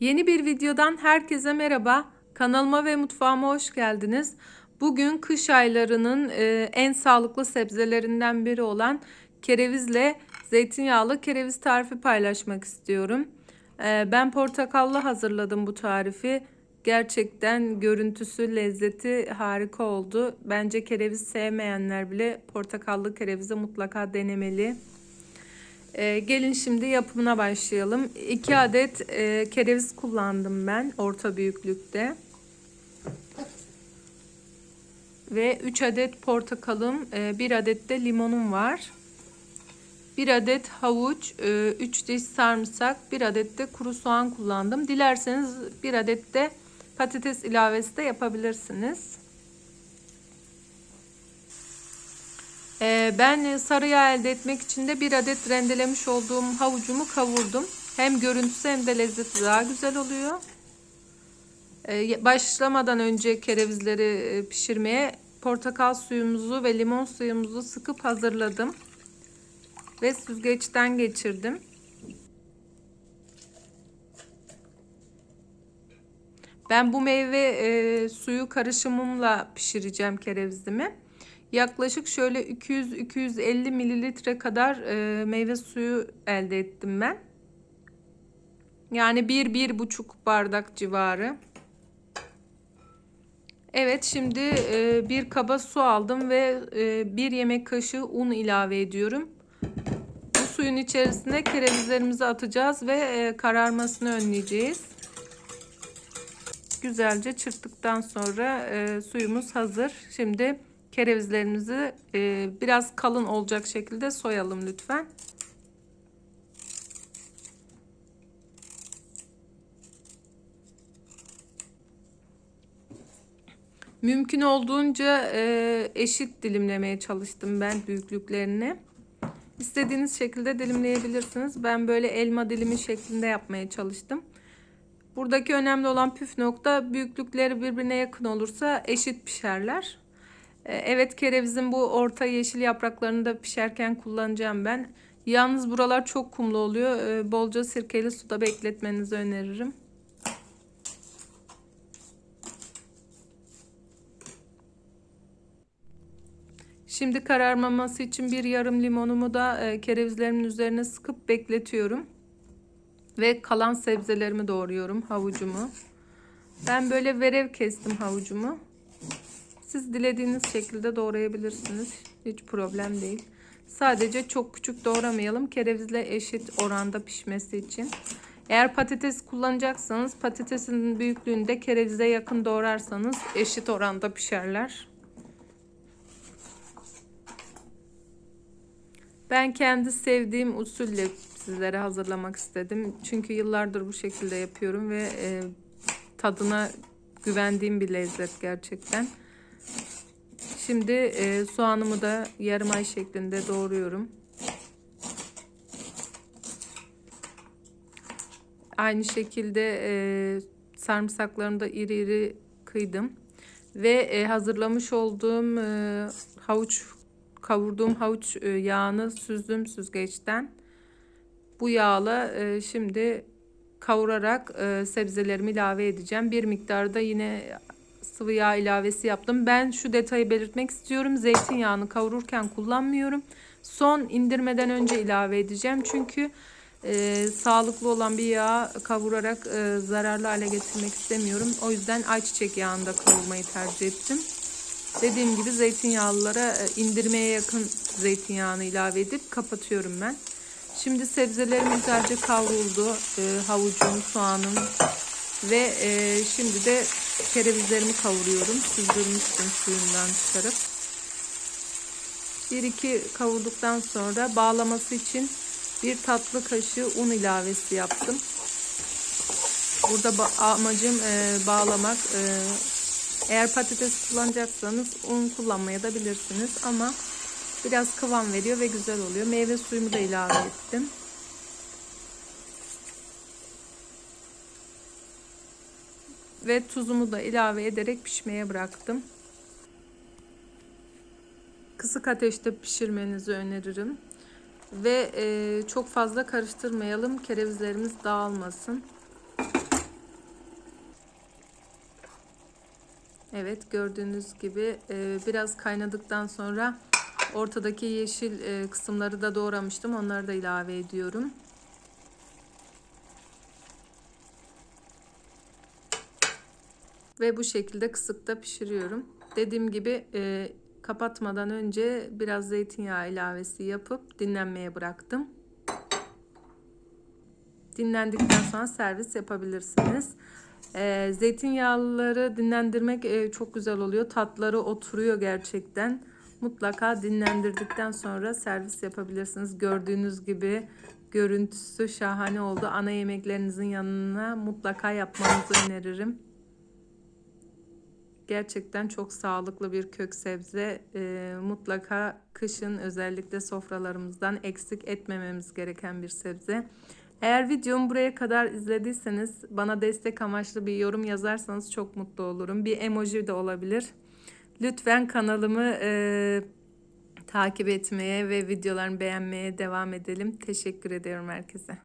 Yeni bir videodan herkese merhaba. Kanalıma ve mutfağıma hoş geldiniz. Bugün kış aylarının e, en sağlıklı sebzelerinden biri olan kerevizle zeytinyağlı kereviz tarifi paylaşmak istiyorum. E, ben portakallı hazırladım bu tarifi. Gerçekten görüntüsü, lezzeti harika oldu. Bence kereviz sevmeyenler bile portakallı kerevizi mutlaka denemeli. Ee, gelin şimdi yapımına başlayalım. 2 adet e, kereviz kullandım ben orta büyüklükte. Ve 3 adet portakalım, 1 adet de limonum var. 1 adet havuç, 3 diş sarımsak, 1 adet de kuru soğan kullandım. Dilerseniz 1 adet de patates ilavesi de yapabilirsiniz. Ben sarı yağ elde etmek için de bir adet rendelemiş olduğum havucumu kavurdum. Hem görüntüsü hem de lezzeti daha güzel oluyor. Ee, başlamadan önce kerevizleri e, pişirmeye portakal suyumuzu ve limon suyumuzu sıkıp hazırladım. Ve süzgeçten geçirdim. Ben bu meyve e, suyu karışımımla pişireceğim kerevizimi. Yaklaşık şöyle 200-250 mililitre kadar e, meyve suyu elde ettim ben. Yani 1-1,5 bardak civarı. Evet şimdi e, bir kaba su aldım ve e, bir yemek kaşığı un ilave ediyorum. Bu suyun içerisine kerevizlerimizi atacağız ve e, kararmasını önleyeceğiz. Güzelce çırptıktan sonra e, suyumuz hazır. Şimdi kerevizlerimizi e, biraz kalın olacak şekilde soyalım lütfen. Mümkün olduğunca e, eşit dilimlemeye çalıştım ben büyüklüklerini. İstediğiniz şekilde dilimleyebilirsiniz. Ben böyle elma dilimi şeklinde yapmaya çalıştım. Buradaki önemli olan püf nokta büyüklükleri birbirine yakın olursa eşit pişerler. Ee, evet kerevizin bu orta yeşil yapraklarını da pişerken kullanacağım ben. Yalnız buralar çok kumlu oluyor. Ee, bolca sirkeli suda bekletmenizi öneririm. Şimdi kararmaması için bir yarım limonumu da e, kerevizlerimin üzerine sıkıp bekletiyorum. Ve kalan sebzelerimi doğruyorum. Havucumu. Ben böyle verev kestim havucumu. Siz dilediğiniz şekilde doğrayabilirsiniz. Hiç problem değil. Sadece çok küçük doğramayalım. Kerevizle eşit oranda pişmesi için. Eğer patates kullanacaksanız patatesin büyüklüğünde kerevize yakın doğrarsanız eşit oranda pişerler. Ben kendi sevdiğim usulle sizlere hazırlamak istedim. Çünkü yıllardır bu şekilde yapıyorum ve e, tadına güvendiğim bir lezzet gerçekten. Şimdi e, soğanımı da yarım ay şeklinde doğruyorum. Aynı şekilde e, sarımsaklarını da iri iri kıydım. Ve e, hazırlamış olduğum e, havuç kavurduğum havuç e, yağını süzdüm süzgeçten. Bu yağla e, şimdi kavurarak e, sebzelerimi ilave edeceğim. Bir miktarda yine sıvı yağ ilavesi yaptım. Ben şu detayı belirtmek istiyorum. Zeytinyağını kavururken kullanmıyorum. Son indirmeden önce ilave edeceğim. Çünkü e, sağlıklı olan bir yağ kavurarak e, zararlı hale getirmek istemiyorum. O yüzden ayçiçek yağında kavurmayı tercih ettim. Dediğim gibi zeytinyağlılara e, indirmeye yakın zeytinyağını ilave edip kapatıyorum ben. Şimdi sebzelerim güzelce kavruldu. E, havucum, soğanım ve e, şimdi de kerevizlerimi kavuruyorum. Süzdürmüştüm suyundan çıkarıp. Bir iki kavurduktan sonra bağlaması için bir tatlı kaşığı un ilavesi yaptım. Burada ba amacım e, bağlamak. E, eğer patates kullanacaksanız un kullanmaya da bilirsiniz ama biraz kıvam veriyor ve güzel oluyor. Meyve suyumu da ilave ettim. ve tuzumu da ilave ederek pişmeye bıraktım. Kısık ateşte pişirmenizi öneririm. Ve e, çok fazla karıştırmayalım. Kerevizlerimiz dağılmasın. Evet gördüğünüz gibi e, biraz kaynadıktan sonra ortadaki yeşil e, kısımları da doğramıştım. Onları da ilave ediyorum. Ve bu şekilde kısıkta pişiriyorum. Dediğim gibi e, kapatmadan önce biraz zeytinyağı ilavesi yapıp dinlenmeye bıraktım. Dinlendikten sonra servis yapabilirsiniz. E, zeytinyağlıları dinlendirmek e, çok güzel oluyor. Tatları oturuyor gerçekten. Mutlaka dinlendirdikten sonra servis yapabilirsiniz. Gördüğünüz gibi görüntüsü şahane oldu. Ana yemeklerinizin yanına mutlaka yapmanızı öneririm. Gerçekten çok sağlıklı bir kök sebze. Ee, mutlaka kışın özellikle sofralarımızdan eksik etmememiz gereken bir sebze. Eğer videomu buraya kadar izlediyseniz bana destek amaçlı bir yorum yazarsanız çok mutlu olurum. Bir emoji de olabilir. Lütfen kanalımı e, takip etmeye ve videolarımı beğenmeye devam edelim. Teşekkür ediyorum herkese.